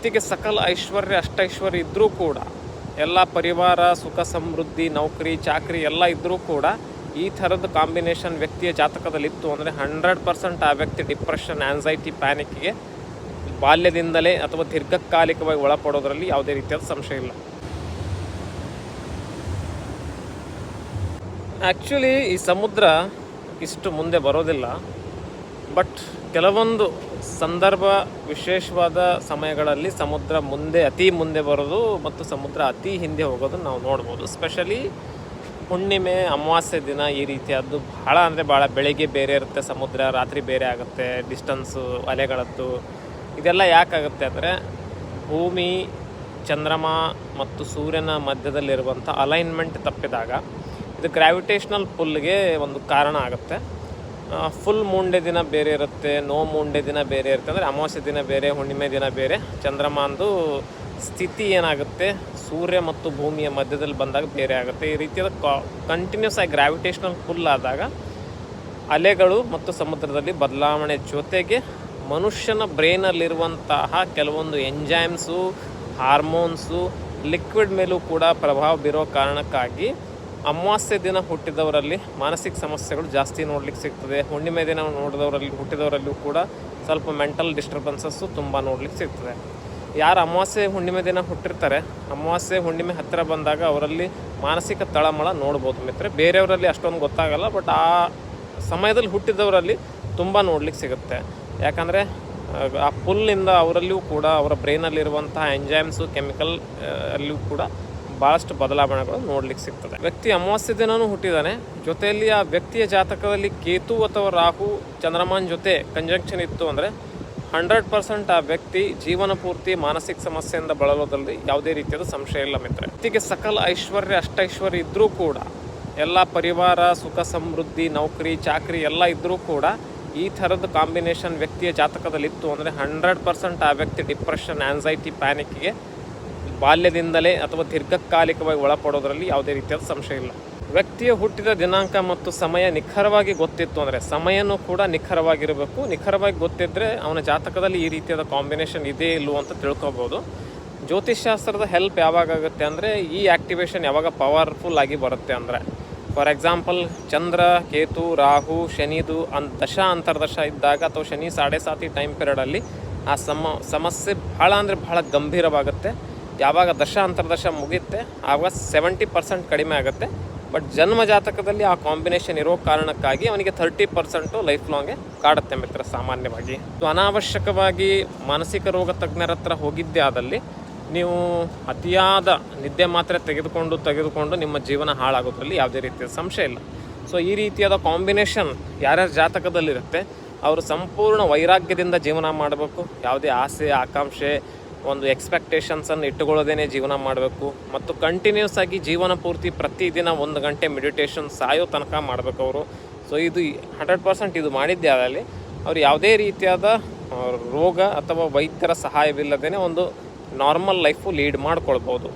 ವ್ಯಕ್ತಿಗೆ ಸಕಲ ಐಶ್ವರ್ಯ, ಅಷ್ಟೈಶ್ವರ್ಯ ಇದ್ದರೂ ಕೂಡ, ಎಲ್ಲ ಪರಿವಾರ, ಸುಖ ಸಮೃದ್ಧಿ, ನೌಕರಿ, ಚಾಕರಿ ಎಲ್ಲ ಇದ್ದರೂ ಕೂಡ ಈ ಥರದ ಕಾಂಬಿನೇಷನ್ ವ್ಯಕ್ತಿಯ ಜಾತಕದಲ್ಲಿ ಇತ್ತು ಅಂದರೆ ಹಂಡ್ರೆಡ್ ಪರ್ಸೆಂಟ್ ಆ ವ್ಯಕ್ತಿ ಡಿಪ್ರೆಷನ್ ಆ್ಯನ್ಸೈಟಿ ಪ್ಯಾನಿಕ್ಗೆ ಬಾಲ್ಯದಿಂದಲೇ ಅಥವಾ ದೀರ್ಘಕಾಲಿಕವಾಗಿ ಒಳಪಡೋದರಲ್ಲಿ ಯಾವುದೇ ರೀತಿಯಾದ ಸಂಶಯ ಇಲ್ಲ. ಆ್ಯಕ್ಚುಲಿ ಈ ಸಮುದ್ರ ಇಷ್ಟು ಮುಂದೆ ಬರೋದಿಲ್ಲ ಬಟ್ ಕೆಲವೊಂದು ಸಂದರ್ಭ ವಿಶೇಷವಾದ ಸಮಯಗಳಲ್ಲಿ ಸಮುದ್ರ ಮುಂದೆ, ಅತಿ ಮುಂದೆ ಬರೋದು ಮತ್ತು ಸಮುದ್ರ ಅತಿ ಹಿಂದೆ ಹೋಗೋದು ನಾವು ನೋಡ್ಬೋದು. ಸ್ಪೆಷಲಿ ಹುಣ್ಣಿಮೆ, ಅಮಾವಾಸ್ಯೆ ದಿನ ಈ ರೀತಿಯಾದ್ದು ಭಾಳ ಅಂದರೆ ಭಾಳ ಬೆಳಿಗ್ಗೆ ಬೇರೆ ಇರುತ್ತೆ ಸಮುದ್ರ, ರಾತ್ರಿ ಬೇರೆ ಆಗುತ್ತೆ ಡಿಸ್ಟನ್ಸು ಅಲೆಗಳದ್ದು. ಇದೆಲ್ಲ ಯಾಕಾಗುತ್ತೆ ಅಂದರೆ ಭೂಮಿ, ಚಂದ್ರಮ ಮತ್ತು ಸೂರ್ಯನ ಮಧ್ಯದಲ್ಲಿರುವಂಥ ಅಲೈನ್ಮೆಂಟ್ ತಪ್ಪಿದಾಗ ಇದು ಗ್ರಾವಿಟೇಷ್ನಲ್ ಪುಲ್ಗೆ ಒಂದು ಕಾರಣ ಆಗುತ್ತೆ. ಫುಲ್ ಮೂಂಡೆ ದಿನ ಬೇರೆ ಇರುತ್ತೆ ನೋ ಮೂಂಡೆ ದಿನ ಬೇರೆ ಇರುತ್ತೆ. ಅಂದರೆ ಅಮಾವಾಸ್ಯೆ ದಿನ ಬೇರೆ, ಹುಣ್ಣಿಮೆ ದಿನ ಬೇರೆ. ಚಂದ್ರಮಾನದು ಸ್ಥಿತಿ ಏನಾಗುತ್ತೆ? ಸೂರ್ಯ ಮತ್ತು ಭೂಮಿಯ ಮಧ್ಯದಲ್ಲಿ ಬಂದಾಗ ಬೇರೆ ಆಗುತ್ತೆ. ಈ ರೀತಿಯಾದ ಕಾ ಕಂಟಿನ್ಯೂಸ್ ಆಗಿ ಗ್ರಾವಿಟೇಷನಲ್ ಫುಲ್ ಆದಾಗ ಅಲೆಗಳು ಮತ್ತು ಸಮುದ್ರದಲ್ಲಿ ಬದಲಾವಣೆ ಜೊತೆಗೆ ಮನುಷ್ಯನ ಬ್ರೈನಲ್ಲಿರುವಂತಹ ಕೆಲವೊಂದು ಎಂಜೈಮ್ಸು ಹಾರ್ಮೋನ್ಸು ಲಿಕ್ವಿಡ್ ಮೇಲೂ ಕೂಡ ಪ್ರಭಾವ ಬೀರೋ ಕಾರಣಕ್ಕಾಗಿ ಅಮಾವಾಸ್ಯೆ ದಿನ ಹುಟ್ಟಿದವರಲ್ಲಿ ಮಾನಸಿಕ ಸಮಸ್ಯೆಗಳು ಜಾಸ್ತಿ ನೋಡ್ಲಿಕ್ಕೆ ಸಿಗ್ತದೆ. ಹುಣ್ಣಿಮೆ ದಿನ ನೋಡಿದವರಲ್ಲಿ, ಹುಟ್ಟಿದವರಲ್ಲೂ ಕೂಡ ಸ್ವಲ್ಪ ಮೆಂಟಲ್ ಡಿಸ್ಟರ್ಬೆನ್ಸಸ್ಸು ತುಂಬ ನೋಡ್ಲಿಕ್ಕೆ ಸಿಗ್ತದೆ. ಯಾರು ಅಮಾವಾಸ್ಯೆ, ಹುಣ್ಣಿಮೆ ದಿನ ಹುಟ್ಟಿರ್ತಾರೆ, ಅಮಾವಾಸ್ಯೆ, ಹುಣ್ಣಿಮೆ ಹತ್ತಿರ ಬಂದಾಗ ಅವರಲ್ಲಿ ಮಾನಸಿಕ ತಳಮಳ ನೋಡ್ಬೋದು ಮಿತ್ರ ಬೇರೆಯವರಲ್ಲಿ ಅಷ್ಟೊಂದು ಗೊತ್ತಾಗಲ್ಲ ಬಟ್ ಆ ಸಮಯದಲ್ಲಿ ಹುಟ್ಟಿದವರಲ್ಲಿ ತುಂಬ ನೋಡ್ಲಿಕ್ಕೆ ಸಿಗುತ್ತೆ. ಯಾಕಂದರೆ, ಆ ಪುಲ್ನಿಂದ ಅವರಲ್ಲಿಯೂ ಕೂಡ, ಅವರ ಬ್ರೈನಲ್ಲಿರುವಂತಹ ಎಂಜೈಮ್ಸು ಕೆಮಿಕಲ್ ಅಲ್ಲಿಯೂ ಕೂಡ ಭಾಳಷ್ಟು ಬದಲಾವಣೆಗಳು ನೋಡ್ಲಿಕ್ಕೆ ಸಿಗ್ತದೆ. ವ್ಯಕ್ತಿ ಅಮಾವಾಸ್ಯ ದಿನನೂ ಹುಟ್ಟಿದಾನೆ. ಜೊತೆಯಲ್ಲಿ ಆ ವ್ಯಕ್ತಿಯ ಜಾತಕದಲ್ಲಿ ಕೇತು ಅಥವಾ ರಾಹು ಚಂದ್ರಮಾನ್ ಜೊತೆ ಕಂಜಂಕ್ಷನ್ ಇತ್ತು ಅಂದರೆ ಹಂಡ್ರೆಡ್ ಪರ್ಸೆಂಟ್ ಆ ವ್ಯಕ್ತಿ ಜೀವನ ಪೂರ್ತಿ ಮಾನಸಿಕ ಸಮಸ್ಯೆಯಿಂದ ಬಳಲೋದ್ರಲ್ಲಿ ಯಾವುದೇ ರೀತಿಯಾದ ಸಂಶಯ ಇಲ್ಲ ಮಿತ್ರ ವ್ಯಕ್ತಿಗೆ ಸಕಲ ಐಶ್ವರ್ಯ, ಅಷ್ಟೈಶ್ವರ್ಯ ಇದ್ದರೂ ಕೂಡ, ಎಲ್ಲ ಪರಿವಾರ, ಸುಖ ಸಮೃದ್ಧಿ, ನೌಕರಿ, ಚಾಕರಿ ಎಲ್ಲ ಇದ್ದರೂ ಕೂಡ ಈ ಥರದ ಕಾಂಬಿನೇಷನ್ ವ್ಯಕ್ತಿಯ ಜಾತಕದಲ್ಲಿ ಇತ್ತು ಅಂದರೆ ಹಂಡ್ರೆಡ್ ಪರ್ಸೆಂಟ್ ಆ ವ್ಯಕ್ತಿ ಡಿಪ್ರೆಷನ್ ಆ್ಯನ್ಸೈಟಿ ಪ್ಯಾನಿಕ್ಗೆ ಬಾಲ್ಯದಿಂದಲೇ ಅಥವಾ ದೀರ್ಘಕಾಲಿಕವಾಗಿ ಒಳಪಡೋದರಲ್ಲಿ ಯಾವುದೇ ರೀತಿಯಾದ ಸಂಶಯ ಇಲ್ಲ. ವ್ಯಕ್ತಿಯ ಹುಟ್ಟಿದ ದಿನಾಂಕ ಮತ್ತು ಸಮಯ ನಿಖರವಾಗಿ ಗೊತ್ತಿತ್ತು ಅಂದರೆ ಸಮಯನೂ ಕೂಡ ನಿಖರವಾಗಿರಬೇಕು. ನಿಖರವಾಗಿ ಗೊತ್ತಿದ್ದರೆ ಅವನ ಜಾತಕದಲ್ಲಿ ಈ ರೀತಿಯಾದ ಕಾಂಬಿನೇಷನ್ ಇದೇ ಇಲ್ಲೋ ಅಂತ ತಿಳ್ಕೊಬೋದು. ಜ್ಯೋತಿಷ್ಶಾಸ್ತ್ರದ ಹೆಲ್ಪ್ ಯಾವಾಗ ಆಗುತ್ತೆ ಅಂದರೆ ಈ ಆ್ಯಕ್ಟಿವೇಶನ್ ಯಾವಾಗ ಪವರ್ಫುಲ್ ಆಗಿ ಬರುತ್ತೆ ಅಂದರೆ. ಫಾರ್ ಎಕ್ಸಾಂಪಲ್ ಚಂದ್ರ, ಕೇತು, ರಾಹು, ಶನಿದು ಅನ್ ದಶ ಅಂತರ್ದಶ ಇದ್ದಾಗ ಅಥವಾ ಶನಿ ಸಾಡೆ ಸಾತಿ ಟೈಮ್ ಪೀರಿಯಡಲ್ಲಿ ಆ ಸಮ, ಸಮಸ್ಯೆ ಭಾಳ ಅಂದರೆ ಭಾಳ ಗಂಭೀರವಾಗುತ್ತೆ. ಯಾವಾಗ ದಶ ಅಂತರ್ದಶ ಮುಗಿಯುತ್ತೆ, ಆವಾಗ ಸೆವೆಂಟಿ ಪರ್ಸೆಂಟ್ ಕಡಿಮೆ ಆಗುತ್ತೆ. ಬಟ್ ಜನ್ಮ ಜಾತಕದಲ್ಲಿ ಆ ಕಾಂಬಿನೇಷನ್ ಇರೋ ಕಾರಣಕ್ಕಾಗಿ ಅವನಿಗೆ ಥರ್ಟಿ ಪರ್ಸೆಂಟು ಲೈಫ್ ಲಾಂಗೆ ಕಾಡುತ್ತೆ ಮಿತ್ರ, ಸಾಮಾನ್ಯವಾಗಿ. ಅನಾವಶ್ಯಕವಾಗಿ ಮಾನಸಿಕ ರೋಗ ತಜ್ಞರ ಹತ್ರ ಹೋಗಿದ್ದೇ ಆದಲ್ಲಿ ನೀವು ಅತಿಯಾದ ನಿದ್ದೆ ಮಾತ್ರೆ ತೆಗೆದುಕೊಂಡು ತೆಗೆದುಕೊಂಡು ನಿಮ್ಮ ಜೀವನ ಹಾಳಾಗೋದ್ರಲ್ಲಿ ಯಾವುದೇ ರೀತಿಯ ಸಂಶಯ ಇಲ್ಲ. ಸೊ ಈ ರೀತಿಯಾದ ಕಾಂಬಿನೇಷನ್ ಯಾರ್ಯಾರ ಜಾತಕದಲ್ಲಿರುತ್ತೆ, ಅವರು ಸಂಪೂರ್ಣ ವೈರಾಗ್ಯದಿಂದ ಜೀವನ ಮಾಡಬೇಕು. ಯಾವುದೇ ಆಸೆ, ಆಕಾಂಕ್ಷೆ ಒಂದು ಎಕ್ಸ್ಪೆಕ್ಟೇಷನ್ಸನ್ನು ಇಟ್ಟುಕೊಳ್ಳೋದೇ ಜೀವನ ಮಾಡಬೇಕು. ಮತ್ತು ಕಂಟಿನ್ಯೂಸ್ ಆಗಿ ಜೀವನ ಪೂರ್ತಿ ಪ್ರತಿದಿನ ಒಂದು ಗಂಟೆ ಮೆಡಿಟೇಷನ್ ಸಾಯೋ ತನಕ ಮಾಡಬೇಕು ಅವರು. ಸೊ ಇದು ಹಂಡ್ರೆಡ್ ಪರ್ಸೆಂಟ್ ಇದು ಮಾಡಿದ್ದೇ ಆದಲ್ಲಿ ಅವ್ರು ಯಾವುದೇ ರೀತಿಯಾದ ರೋಗ ಅಥವಾ ವೈದ್ಯರ ಸಹಾಯವಿಲ್ಲದೇ ಒಂದು ನಾರ್ಮಲ್ ಲೈಫು ಲೀಡ್ ಮಾಡ್ಕೊಳ್ಬೋದು.